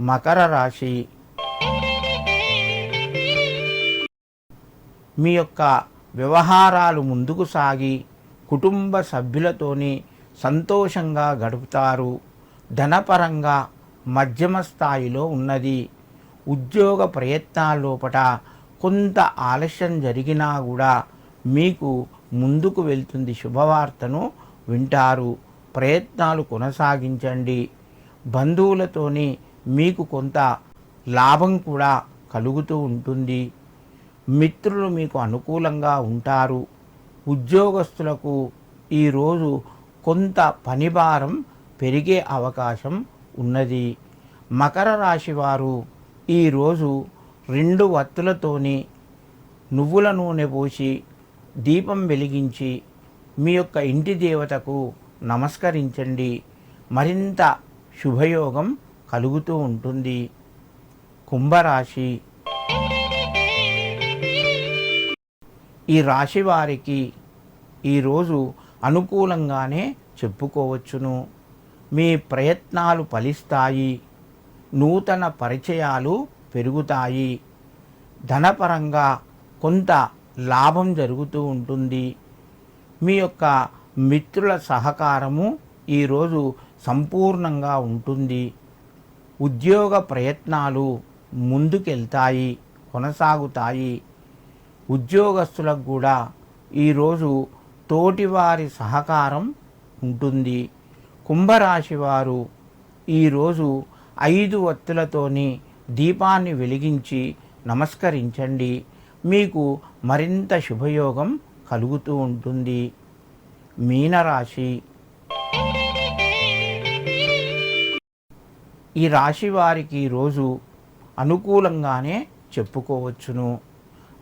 మకర రాశి. మీ యొక్క వ్యవహారాలు ముందుకు సాగి కుటుంబ సభ్యులతోని సంతోషంగా గడుపుతారు. ధనపరంగా మధ్యమ స్థాయిలో ఉన్నది. ఉద్యోగ ప్రయత్నాల లోపట కొంత ఆలస్యం జరిగినా కూడా మీకు ముందుకు వెళ్తుంది శుభవార్తను వింటారు. ప్రయత్నాలు కొనసాగించండి. బంధువులతోని మీకు కొంత లాభం కూడా కలుగుతూ ఉంటుంది. మిత్రులు మీకు అనుకూలంగా ఉంటారు. ఉద్యోగస్తులకు ఈరోజు కొంత పనిభారం పెరిగే అవకాశం ఉన్నది. మకర రాశి వారు ఈరోజు రెండు వత్తులతోని నువ్వుల నూనె పోసి దీపం వెలిగించి మీ యొక్క ఇంటి దేవతకు నమస్కరించండి. మరింత శుభయోగం కలుగుతూ ఉంటుంది. కుంభరాశి. ఈ రాశి వారికి ఈరోజు అనుకూలంగానే చెప్పుకోవచ్చును. మీ ప్రయత్నాలు ఫలిస్తాయి. నూతన పరిచయాలు పెరుగుతాయి. ధనపరంగా కొంత లాభం జరుగుతూ ఉంటుంది. మీ యొక్క మిత్రుల సహకారము ఈరోజు సంపూర్ణంగా ఉంటుంది. ఉద్యోగ ప్రయత్నాలు ముందుకెళ్తాయి కొనసాగుతాయి. ఉద్యోగస్తులకు కూడా ఈరోజు తోటివారి సహకారం ఉంటుంది. కుంభరాశి వారు ఈరోజు ఐదు వత్తులతోని దీపాన్ని వెలిగించి నమస్కరించండి. మీకు మరింత శుభయోగం కలుగుతూ ఉంటుంది. మీనరాశి ఈ రాశి వారికి ఈరోజు అనుకూలంగానే చెప్పుకోవచ్చును.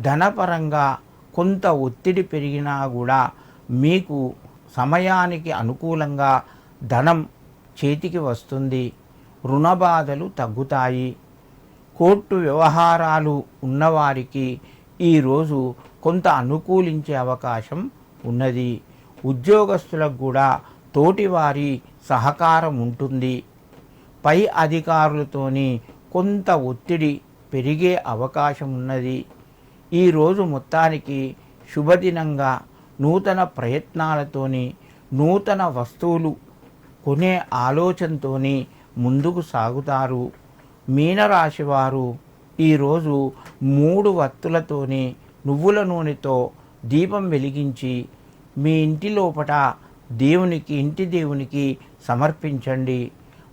ధనపరంగా కొంత ఒత్తిడి పెరిగినా కూడా మీకు సమయానికి అనుకూలంగా ధనం చేతికి వస్తుంది. రుణ బాధలు తగ్గుతాయి. కోర్టు వ్యవహారాలు ఉన్నవారికి ఈరోజు కొంత అనుకూలించే అవకాశం ఉన్నది. ఉద్యోగస్తులకు కూడా తోటివారి సహకారం ఉంటుంది. పై అధికారులతోని కొంత ఒత్తిడి పెరిగే అవకాశం ఉన్నది ఈరోజు మొత్తానికి శుభదినంగా నూతన ప్రయత్నాలతోని నూతన వస్తువులు కొనే ఆలోచనతోని ముందుకు సాగుతారు. మీనరాశివారు ఈరోజు మూడు వత్తులతోని నువ్వుల నూనెతో దీపం వెలిగించి మీ ఇంటి లోపట దేవునికి ఇంటి దేవునికి సమర్పించండి.